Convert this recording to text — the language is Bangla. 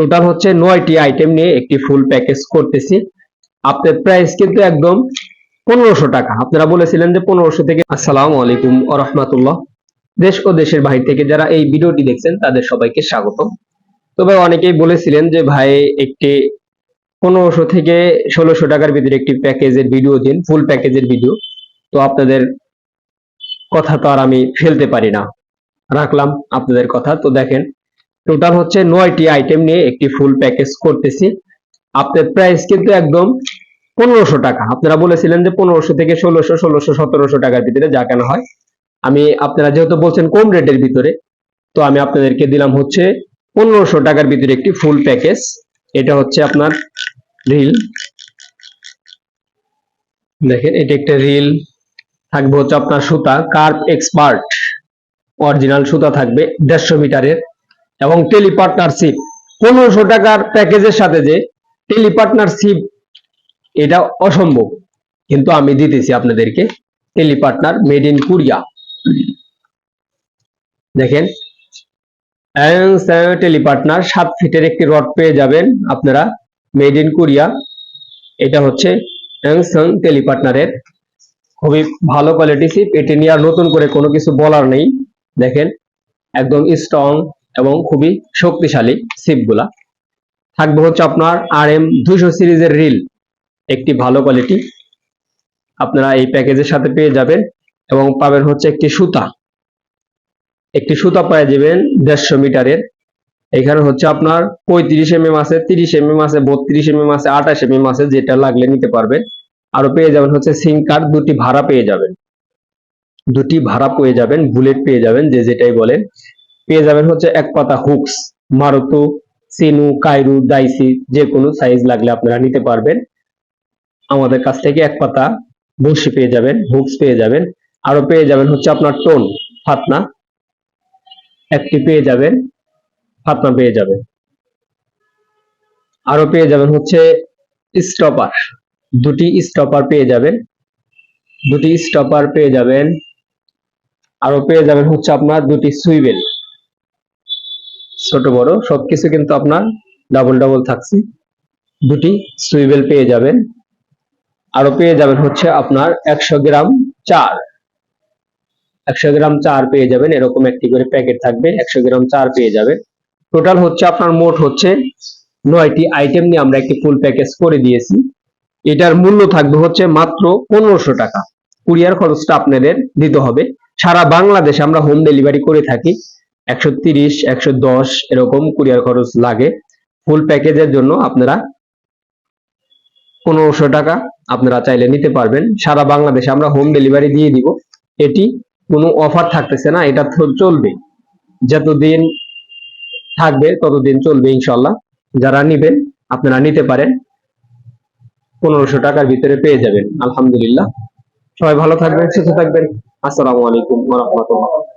টোটাল হচ্ছে নয়টি আইটেম নিয়ে একটি ফুল প্যাকেজ করতেছি। আপনার প্রাইস কিন্তু একদম পনেরোশো টাকা। আপনারা বলেছিলেন যে পনেরোশো থেকে আসসালামু আলাইকুম ও দেশ ও দেশের বাহির থেকে যারা এই ভিডিওটি দেখছেন, তাদের সবাইকে স্বাগত তবে অনেকেই বলেছিলেন যে, ভাই, একটি পনেরোশো থেকে ষোলোশো টাকার ভিতরে একটি প্যাকেজের ভিডিও দিন ফুল প্যাকেজের ভিডিও। তো আপনাদের কথা তো আর আমি ফেলতে পারি না। রাখলাম আপনাদের কথা। তো দেখেন টোটাল হচ্ছে নয়টি আইটেম নিয়ে একটি ফুল প্যাকেজ করতেছি। আপনার প্রাইস কিন্তু একদম পনেরোশো টাকা। আপনারা বলেছিলেন যে পনেরোশো থেকে ষোলোশো ষোলোশো, সতেরোশো টাকার ভিতরে যা কেন হয়। আমি আপনারা যেহেতু বলছেন কম রেটের ভিতরে, তো আমি আপনাদেরকে দিলাম হচ্ছে পনেরোশো টাকার ভিতরে একটি ফুল প্যাকেজ এটা হচ্ছে আপনার রিল দেখেন, এটা একটা রিল থাকবে হচ্ছে আপনার সুতা কার্প এক্সপার্ট অরিজিনাল সুতা থাকবে দেড়শো মিটারের। এবং টেলি পার্টনারশিপ পনেরোশো টাকার প্যাকেজের সাথে যে টেলি পার্টনারশিপ এটা অসম্ভব। কিন্তু আমি দিতেছি আপনাদেরকে tele partner made in Korea. দেখেন টেলি পার্টনার সাত ফিটের একটি রড পেয়ে যাবেন আপনারা মেড ইন কোরিয়া। এটা হচ্ছে টেলি পার্টনারের খুবই ভালো কোয়ালিটি সিপ এটি নিয়ে আর নতুন করে কোনো কিছু বলার নেই। দেখেন, একদম স্ট্রং এবং খুবই শক্তিশালী সিপগুলা থাকবে হচ্ছে আপনার আর এম দুশো সিরিজের রিল। একটি ভালো কোয়ালিটি আপনারা এই প্যাকেজের সাথে পেয়ে যাবেন এবং পাবেন হচ্ছে একটি সুতা। একটি সুতা পেয়ে যাবেন দেড়শো মিটারের। এখানে হচ্ছে আপনার পঁয়ত্রিশ এম এম আছে, তিরিশ এম এম আছে, বত্রিশ এম এম আছে, আঠাশ এম এম আছে, যেটা লাগলে নিতে পারবেন। আরও পেয়ে যাবেন হচ্ছে সিঙ্কার দুটি ভাড়া পেয়ে যাবেন। দুটি ভাড়া পেয়ে যাবেন, বুলেট পেয়ে যাবেন, যে যেটাই বলেন। পেয়ে যাবেন হচ্ছে এক পাতা হুকস, মারুতো, সিনু, কাইরু দাইসি যে কোনো সাইজ লাগলে আপনারা নিতে পারবেন। আমাদের কাছ থেকে এক পাতা বসি পেয়ে যাবেন, হুকস পেয়ে যাবেন। আরও পেয়ে যাবেন হচ্ছে আপনার টোন, ফাতনা। একটি পেয়ে যাবেন, ফাতনা পেয়ে যাবেন। আরও পেয়ে যাবেন হচ্ছে স্টপার দুটি স্টপার পেয়ে যাবেন। দুটি স্টপার পেয়ে যাবেন। আরও পেয়ে যাবেন হচ্ছে আপনার দুটি সুইবেল ছোট, বড়, সবকিছু কিন্তু আপনার ডাবল ডাবল থাকছে। দুটি সুইবেল পেয়ে যাবেন। আরও পেয়ে যাবেন হচ্ছে আপনার একশো গ্রাম চার। একশো গ্রাম চার পেয়ে যাবেন, এরকম একটি করে প্যাকেট থাকবে, একশো গ্রাম চার পেয়ে যাবেন। টোটাল হচ্ছে আপনার মোট হচ্ছে নয়টি আইটেম নিয়ে আমরা একটি ফুল প্যাকেজ করে দিয়েছি। এটার মূল্য থাকবে হচ্ছে মাত্র পনেরোশো টাকা। কুরিয়ার খরচটা আপনাদের দিতে হবে। সারা বাংলাদেশে আমরা হোম ডেলিভারি করে থাকি। একশো তিরিশ, একশো দশ এরকম কুরিয়ার খরচ লাগে। ফুল প্যাকেজের জন্য আপনারা পনেরোশো টাকা আপনারা চাইলে নিতে পারবেন। সারা বাংলাদেশে আমরা হোম ডেলিভারি দিয়ে দিব। এটি কোনো অফার থাকতেছে না, এটা চলবে। যতদিন থাকবে ততদিন চলবে ইনশাল্লাহ যারা নিবেন, আপনারা নিতে পারেন। পনেরোশো টাকার ভিতরে পেয়ে যাবেন। আলহামদুলিল্লাহ। সবাই ভালো থাকবেন, সুস্থ থাকবেন। আসসালামু আলাইকুম রাহমাতুল্লাহ।